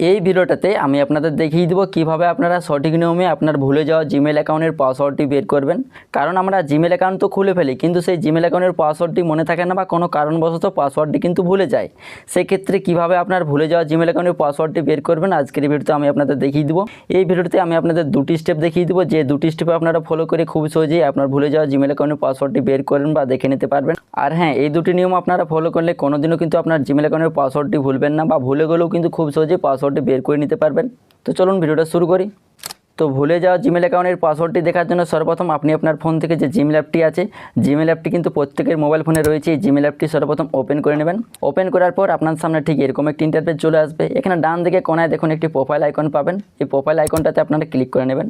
এই ভিডিওটাতে আমি আপনাদের দেখিয়ে দেবো কীভাবে আপনারা সঠিক নিয়মে আপনার ভুলে যাওয়া জিমেল অ্যাকাউন্টের পাসওয়ার্ডটি বের করবেন। কারণ আমরা জিমেল অ্যাকাউন্ট তো খুলে ফেলি, কিন্তু সেই জিমেল অ্যাকাউন্টের পাসওয়ার্ডটি মনে থাকে না বা কোনো কারণবশত পাসওয়ার্ডটি কিন্তু ভুলে যায়। সেক্ষেত্রে কীভাবে আপনার ভুলে যাওয়া জিমেল অ্যাকাউন্টের পাসওয়ার্ডটি বের করবেন, আজকের ভিডিওতে আমি আপনাদের দেখিয়ে দেবো। এই ভিডিওতে আমি আপনাদের দুটি স্টেপ দেখিয়ে দেবো, যে দুটি স্টেপে আপনারা ফলো করে খুব সহজেই আপনার ভুলে যাওয়া জিমেল অ্যাকাউন্টের পাসওয়ার্ডটি বের করেন বা দেখে নিতে পারবেন। আর হ্যাঁ এই দুটি নিয়ম আপনারা ফলো করলে কোনোদিনও কিন্তু আপনার জিমেল অ্যাকাউন্টের পাসওয়ার্ডটি ভুলবেন না বা ভুলে গেলেও কিন্তু খুব সহজেই পাসওয়ার্ডটি বের করে নিতে পারবেন। তো চলুন ভিডিওটা শুরু করি। তো ভুলে যাওয়া জিমেল অ্যাকাউন্টের পাসওয়ার্ডটি দেখার জন্য সর্বপ্রথম আপনি আপনার ফোন থেকে যে জিমেল অ্যাপটি আছে জিমেল অ্যাপটি কিন্তু প্রত্যেকের মোবাইল ফোনে রয়েছে। এই জিমেল অ্যাপটি সর্বপ্রথম ওপেন করে নেবেন। ওপেন করার পর আপনার সামনে ঠিক এরকম একটি ইন্টারফেস চলে আসবে। এখানে ডান দিকে কোনায় দেখুন একটি প্রোফাইল আইকন পাবেন। এই প্রোফাইল আইকনটাতে আপনারা ক্লিক করে নেবেন।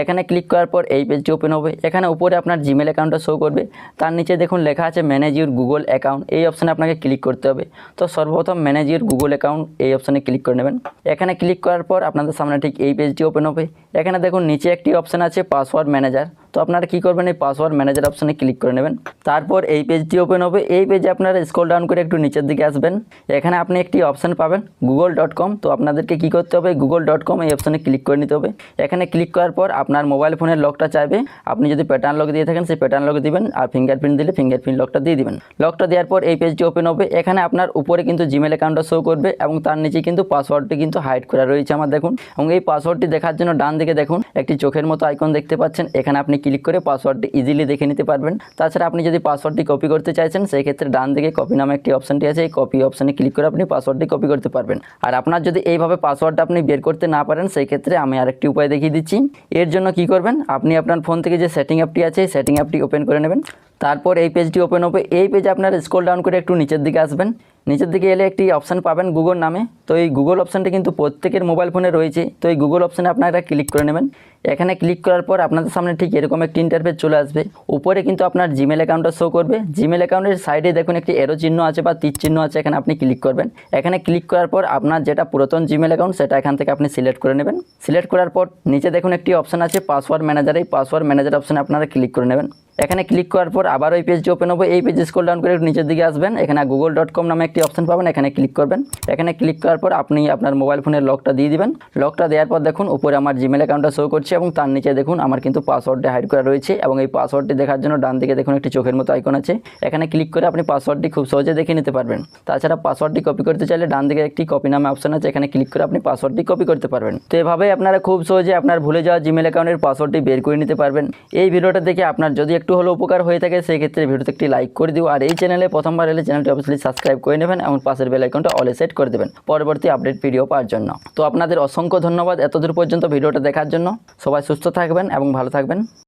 এখানে ক্লিক করার পর এই পেজটি ওপেন হবে। এখানে উপরে আপনার জিমেল অ্যাকাউন্টটা শো করবে। তার নিচে দেখুন লেখা আছে ম্যানেজ ইউর গুগল অ্যাকাউন্ট এই অপশানে আপনাকে ক্লিক করতে হবে। তো সর্বপ্রথম ম্যানেজ ইউর গুগল অ্যাকাউন্ট এই অপশানে ক্লিক করে নেবেন। এখানে ক্লিক করার পর আপনাদের সামনে ঠিক এই পেজটি ওপেন হবে। এখানে দেখুন নিচে একটি অপশান আছে পাসওয়ার্ড ম্যানেজার তো আপনারা কী করবেন, এই পাসওয়ার্ড ম্যানেজার অপশানে ক্লিক করে নেবেন। তারপর এই পেজটি ওপেন হবে। এই পেজে আপনারা স্ক্রল ডাউন করে একটু নিচের দিকে আসবেন। এখানে আপনি একটি অপশান পাবেন গুগল ডট কম তো আপনাদেরকে কী করতে হবে গুগল ডট কম এই অপশানে ক্লিক করে নিতে হবে। এখানে ক্লিক করার পর আপনার মোবাইল ফোনের লকটা চাইবে। আপনি যদি প্যাটার্ন লক দিয়ে থাকেন, সেই প্যাটার্ন লক দিবেন আর ফিঙ্গারপ্রিন্ট দিলে ফিঙ্গারপ্রিন্ট লকটা দিয়ে দিবেন। লকটা দেওয়ার পর এই পেজটি ওপেন হবে। এখানে আপনার উপরে কিন্তু জিমেল অ্যাকাউন্টটা শো করবে এবং তার নিচে কিন্তু পাসওয়ার্ডটি কিন্তু হাইড করা রয়েছে আমার দেখুন। এবং এই পাসওয়ার্ডটি দেখার জন্য ডান দিকে দেখুন, একটি চোখের মতো আইকন দেখতে পাচ্ছেন। এখানে আপনি ক্লিক করে পাসওয়ার্ডটি ইজিলি দেখে নিতে পারবেন। তাছাড়া আপনি যদি পাসওয়ার্ডটি কপি করতে চাইছেন সেই ক্ষেত্রে ডান দিকে কপি নামে একটি অপশানটি আছে। এই কপি অপশানে ক্লিক করে আপনি পাসওয়ার্ডটি কপি করতে পারবেন। আর আপনার যদি এইভাবে পাসওয়ার্ডটা আপনি বের করতে না পারেন সেই ক্ষেত্রে আমি আরেকটি উপায় দেখিয়ে দিচ্ছি। এর জন্য কি করবেন? আপনি আপনার ফোন থেকে যে সেটিং অ্যাপটি আছে, এই সেটিং অ্যাপটি ওপেন করে নেবেন। তারপর এই পেজটি ওপেন হবে। এই পেজে আপনার স্ক্রল ডাউন করে একটু নিচের দিকে আসবেন। নিচের দিকে এলে একটি অপশান পাবেন গুগল নামে। তো এই গুগল অপশানটি কিন্তু প্রত্যেকের মোবাইল ফোনে রয়েছে। তো এই গুগল অপশানে আপনারা ক্লিক করে নেবেন। এখানে ক্লিক করার পর আপনাদের সামনে ঠিক এরকম একটি ইন্টারফেস চলে আসবে। উপরে কিন্তু আপনার জিমেল অ্যাকাউন্টটা শো করবে। জিমেল অ্যাকাউন্টের সাইডে দেখুন একটি এরো চিহ্ন আছে বা তীর চিহ্ন আছে, এখানে আপনি ক্লিক করবেন। এখানে ক্লিক করার পর আপনার যেটা পুরাতন জিমেল অ্যাকাউন্ট সেটা এখান থেকে আপনি সিলেক্ট করে নেবেন। সিলেক্ট করার পর নিচে দেখুন একটি অপশান আছে পাসওয়ার্ড ম্যানেজার এই পাসওয়ার্ড ম্যানেজার অপশানে আপনারা ক্লিক করে নেবেন। এখানে ক্লিক করার পর আবার ওই পেজটি ওপেন হবে। এই পেজে স্ক্রল ডাউন করে নিচের দিকে আসবেন। এখানে গুগল ডট কম নামে একটি অপশন পাবেন। এখানে ক্লিক করবেন। এখানে ক্লিক করার পর আপনি আপনার মোবাইল ফোনের লকটা দিয়ে দিবেন। লকটা দেওয়ার পর দেখুন, উপরে আমার জিমেল অ্যাকাউন্টটা শো করছে এবং তার নিচে দেখুন, আমার কিন্তু পাসওয়ার্ডটি হাইড করা রয়েছে এবং এই পাসওয়ার্ডটি দেখার জন্য ডান দিকে দেখুন একটি চোখের মতো আইকন আছে। এখানে ক্লিক করে আপনি পাসওয়ার্ডটি খুব সহজে দেখে নিতে পারবেন। তাছাড়া পাসওয়ার্ডটি কপি করতে চাইলে ডান দিকে একটি কপি নামে অপশন আছে। এখানে ক্লিক করে আপনি পাসওয়ার্ডটি কপি করতে পারবেন। তো এভাবেই আপনারা খুব সহজে আপনার ভুলে যাওয়া জিমেল অ্যাকাউন্টের পাসওয়ার্ডটি বের করে নিতে পারবেন। এই ভিডিওটা দেখে আপনার যদি একটু হলেও উপকার হয়ে থাকে, সেই ক্ষেত্রে ভিডিওতে একটি লাইক করে দিও। আর এই চ্যানেলে প্রথমবার এলে চ্যানেলটি অবশ্যই সাবস্ক্রাইব করে নেবেন এবং পাশের বেল আইকনটা অলে সেট করে দেবেন। পরবর্তী আপডেট ভিডিও পাওয়ার জন্য। তো আপনাদের অসংখ্য ধন্যবাদ এতদূর পর্যন্ত ভিডিওটা দেখার জন্য। সবাই সুস্থ থাকবেন এবং ভালো থাকবেন।